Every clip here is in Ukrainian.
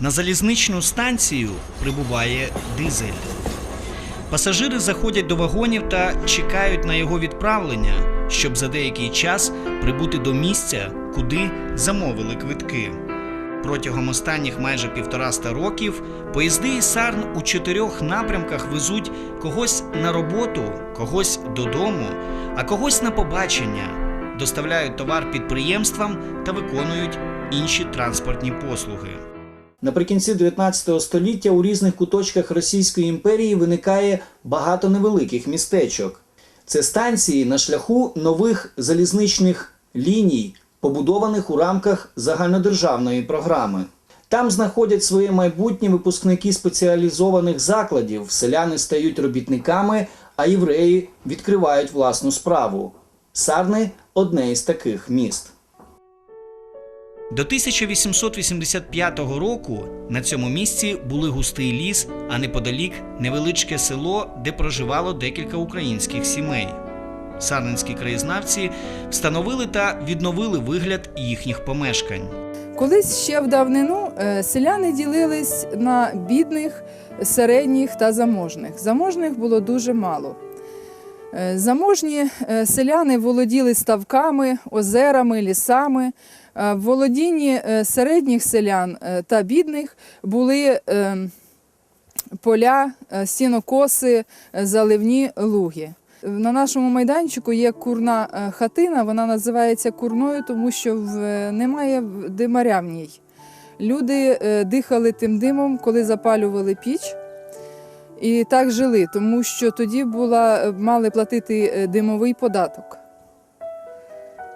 На залізничну станцію прибуває дизель. Пасажири заходять до вагонів та чекають на його відправлення, щоб за деякий час прибути до місця, куди замовили квитки. Протягом останніх майже півтораста років поїзди із Сарн у чотирьох напрямках везуть когось на роботу, когось додому, а когось на побачення, доставляють товар підприємствам та виконують інші транспортні послуги. Наприкінці 19 століття у різних куточках Російської імперії виникає багато невеликих містечок. Це станції на шляху нових залізничних ліній, побудованих у рамках загальнодержавної програми. Там знаходять своє майбутнє випускники спеціалізованих закладів, селяни стають робітниками, а євреї відкривають власну справу. Сарни одне із таких міст. До 1885 року на цьому місці були густий ліс, а неподалік невеличке село, де проживало декілька українських сімей. Сарненські краєзнавці встановили та відновили вигляд їхніх помешкань. Колись ще в давнину е, селяни ділились на бідних, середніх та заможних. Заможних було дуже мало. Е, Заможні е, селяни володіли ставками, озерами, лісами. А В володінні е, середніх селян е, та бідних були е, поля, е, сінокоси, е, заливні луги. На нашому майданчику є курна е, хатина, вона називається курною, тому що е, немає димаря в ній. Люди е, дихали тим димом, коли запалювали піч. І так жили, тому що тоді була, мали платити е, димовий податок.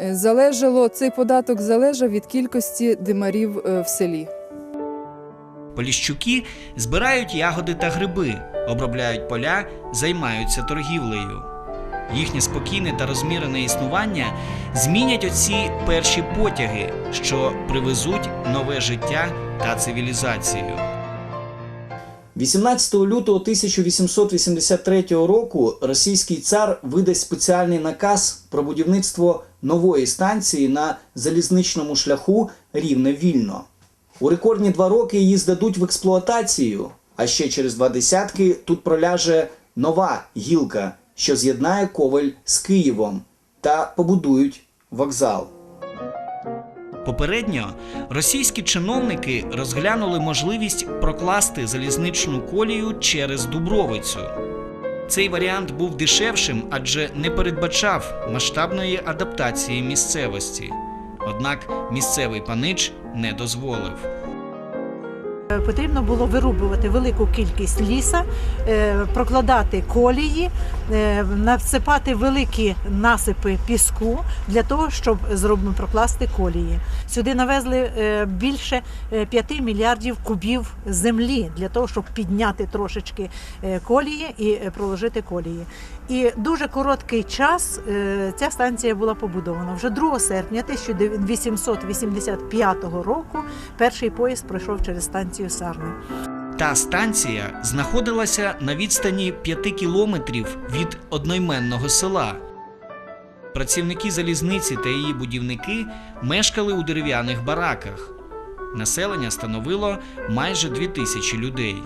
Е, Залежало, цей податок залежав від кількості димарів е, в селі. Поліщуки збирають ягоди та гриби, обробляють поля, займаються торгівлею. Їхнє спокійне та розмірене існування змінять оці перші потяги, що привезуть нове життя та цивілізацію. 18 лютого 1883 року російський цар видасть спеціальний наказ про будівництво нової станції на залізничному шляху рівне вільно. У рекордні два роки її здадуть в експлуатацію, а ще через два десятки тут проляже нова гілка, що з'єднає Ковель з Києвом, та побудують вокзал. Попередньо російські чиновники розглянули можливість прокласти залізничну колію через Дубровицю. Цей варіант був дешевшим, адже не передбачав масштабної адаптації місцевості. Однак місцевий панич не дозволив. Потрібно було вирубувати велику кількість ліса, е, прокладати колії, е, насипати великі насипи піску для того, щоб прокласти колії. Сюди навезли е, більше 5 мільярдів кубів землі для того, щоб підняти трошечки е, колії і е, проложити колії. І дуже короткий час е, ця станція була побудована. Вже 2 серпня 1885 року перший поїзд пройшов через станцію Сарни. Та станція знаходилася на відстані 5 кілометрів від одноіменного села. Працівники залізниці та її будівники мешкали у дерев'яних бараках. Населення становило майже 2 тисячі людей.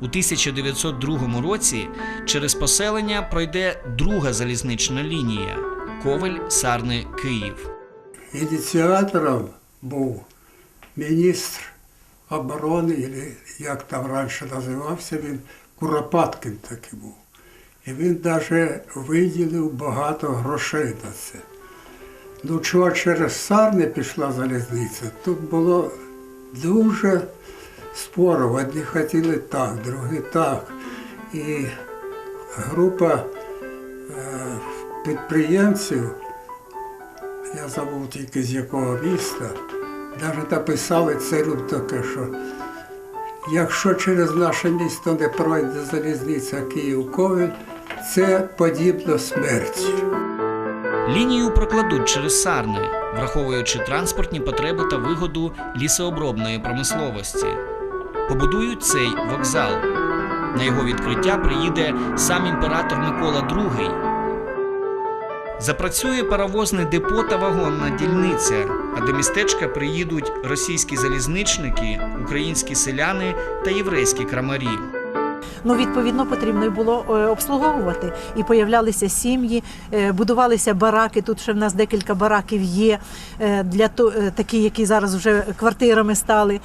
У 1902 році через поселення пройде друга залізнична лінія Ковель Сарни Київ. Ініціатором був міністр оборони, як там раніше називався він, Куропаткін такий був. І він навіть виділив багато грошей на це. Ну, чого через Сарни пішла залізниця, тут було дуже споро. Одні хотіли так, другі так. І група е, підприємців я забув тільки з якого міста, навіть написали царю таке, що якщо через наше місто не пройде залізниця Київ-Ковель, це подібно смерті. Лінію прокладуть через Сарни, враховуючи транспортні потреби та вигоду лісообробної промисловості. Побудують цей вокзал. На його відкриття приїде сам імператор Микола II. Запрацює паровозне депо та вагонна дільниця, а до містечка приїдуть російські залізничники, українські селяни та єврейські крамарі. Ну, відповідно, потрібно було е, обслуговувати. І появлялися сім'ї, е, будувалися бараки. Тут ще в нас декілька бараків є, е, для такі, які зараз вже квартирами стали.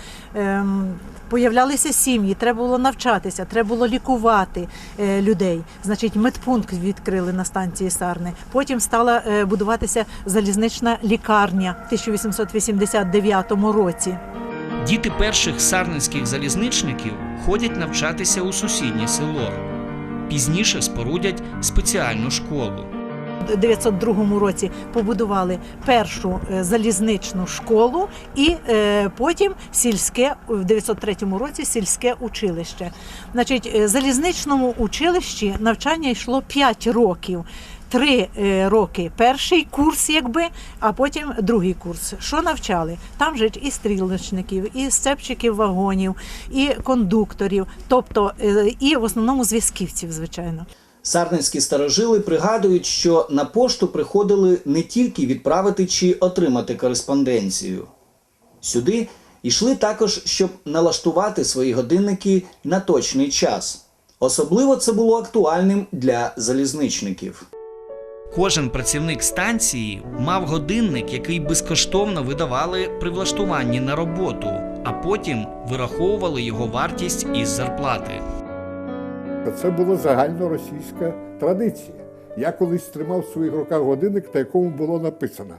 Появлялися сім'ї, треба було навчатися, треба було лікувати е, людей. Значить, медпункт відкрили на станції Сарни. Потім стала е, будуватися залізнична лікарня в 1889 році. Діти перших сарненських залізничників ходять навчатися у сусіднє село. Пізніше спорудять спеціальну школу. У 902 році побудували першу е, залізничну школу і е, потім сільське в 903 році сільське училище. Значить, е, залізничному училищі навчання йшло 5 років. Три роки перший курс, якби, а потім другий курс. Що навчали? Там же і стрілочників, і сцепчиків вагонів, і кондукторів, тобто і в основному зв'язківців, звичайно. Сарненські старожили пригадують, що на пошту приходили не тільки відправити чи отримати кореспонденцію. Сюди йшли також, щоб налаштувати свої годинники на точний час. Особливо це було актуальним для залізничників. Кожен працівник станції мав годинник, який безкоштовно видавали при влаштуванні на роботу, а потім вираховували його вартість із зарплати. Це була загальноросійська традиція. Я колись тримав в своїх руках годинник, на якому було написано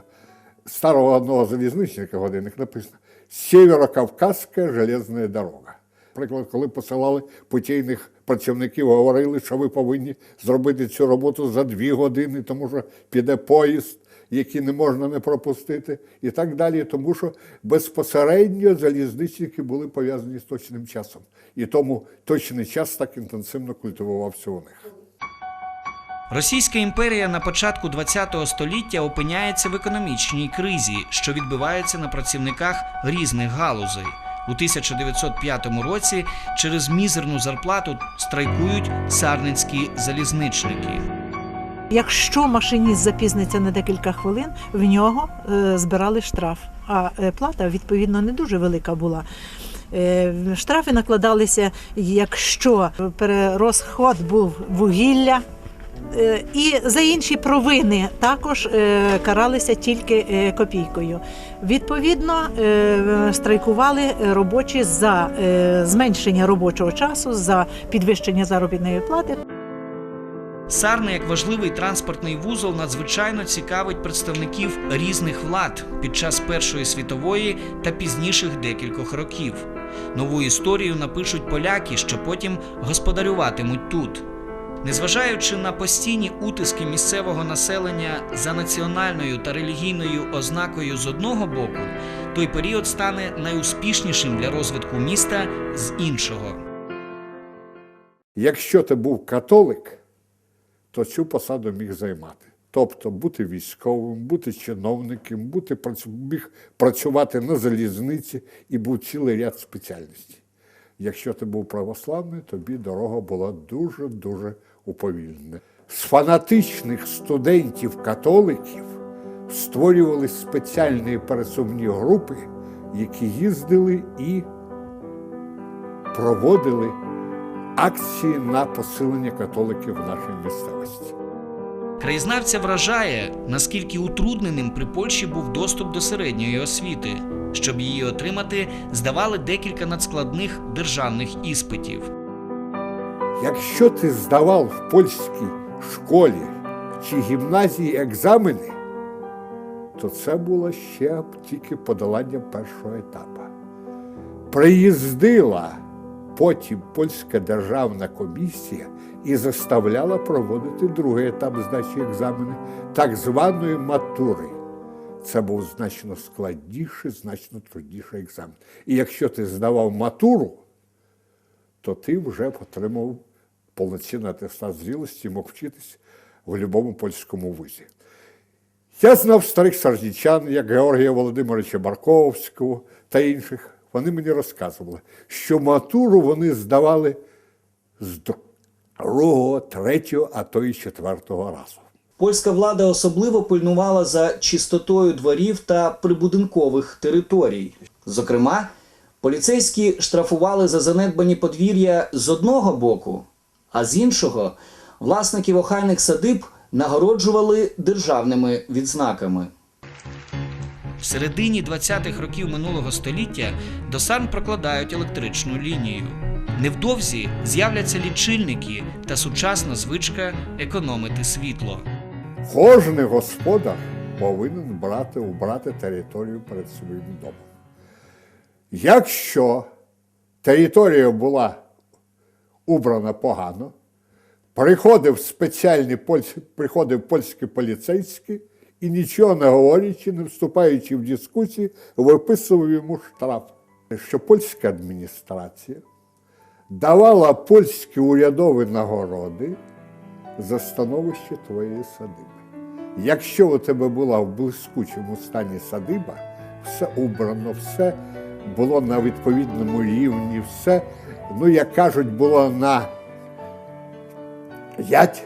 старого одного залізничника годинник написано Сєвєрокавказька железна дорога. Наприклад, коли посилали путійних працівників, говорили, що ви повинні зробити цю роботу за дві години, тому що піде поїзд, який не можна не пропустити, і так далі. Тому що безпосередньо залізничники були пов'язані з точним часом. І тому точний час так інтенсивно культивувався у них. Російська імперія на початку ХХ століття опиняється в економічній кризі, що відбивається на працівниках різних галузей. У 1905 році через мізерну зарплату страйкують сарненські залізничники. Якщо машиніст запізниться на декілька хвилин, в нього е, збирали штраф. А е, плата, відповідно, не дуже велика була. Е, штрафи накладалися, якщо перерозход був вугілля. І за інші провини також каралися тільки копійкою. Відповідно, страйкували робочі за зменшення робочого часу, за підвищення заробітної плати. Сарни, як важливий транспортний вузол, надзвичайно цікавить представників різних влад під час Першої світової та пізніших декількох років. Нову історію напишуть поляки, що потім господарюватимуть тут. Незважаючи на постійні утиски місцевого населення за національною та релігійною ознакою з одного боку, той період стане найуспішнішим для розвитку міста з іншого. Якщо ти був католик, то цю посаду міг займати. Тобто бути військовим, бути чиновником, бути, міг працювати на залізниці і був цілий ряд спеціальностей. Якщо ти був православний, тобі дорога була дуже-дуже уповільнена. З фанатичних студентів-католиків створювали спеціальні пересувні групи, які їздили і проводили акції на посилення католиків в нашій місцевості. Краєзнавця вражає, наскільки утрудненим при Польщі був доступ до середньої освіти. Щоб її отримати, здавали декілька надскладних державних іспитів. Якщо ти здавав в польській школі чи гімназії екзамени, то це було ще тільки подолання першого етапу. Приїздила потім польська державна комісія і заставляла проводити другий етап здачі екзамену, так званої матури. Це був значно складніший, значно трудніший екзамен. І якщо ти здавав матуру, то ти вже отримав повноцінний атестат зрілості і мог вчитись в будь-якому польському вузі. Я знав старих саржнічан, як Георгія Володимировича Барковського та інших. Вони мені розказували, що матуру вони здавали з другого, третього, а то й четвертого разу. польська влада особливо пильнувала за чистотою дворів та прибудинкових територій. Зокрема, поліцейські штрафували за занедбані подвір'я з одного боку, а з іншого власників охайних садиб нагороджували державними відзнаками. В середині 20-х років минулого століття до Сарн прокладають електричну лінію. Невдовзі з'являться лічильники та сучасна звичка економити світло. Кожний господар повинен брати, убрати територію перед своїм домом. Якщо територія була убрана погано, приходив спеціальний приходив польський поліцейський і нічого не говорячи, не вступаючи в дискусії, виписував йому штраф. Що польська адміністрація давала польські урядові нагороди за становище твоєї садиби. Якщо у тебе була в блискучому стані садиба, все убрано, все було на відповідному рівні, все, ну, як кажуть, було на ять,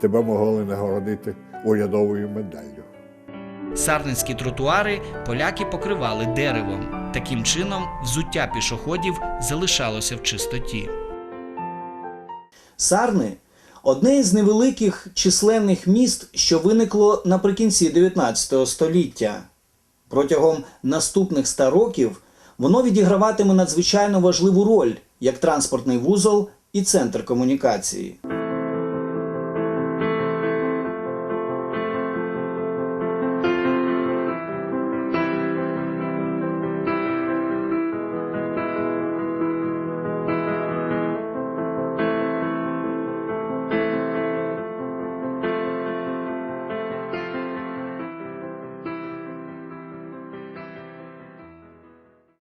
тебе могли нагородити урядовою медаллю. Сарненські тротуари поляки покривали деревом. Таким чином, взуття пішоходів залишалося в чистоті. Сарни одне із невеликих численних міст, що виникло наприкінці 19 століття. Протягом наступних ста років воно відіграватиме надзвичайно важливу роль як транспортний вузол і центр комунікації.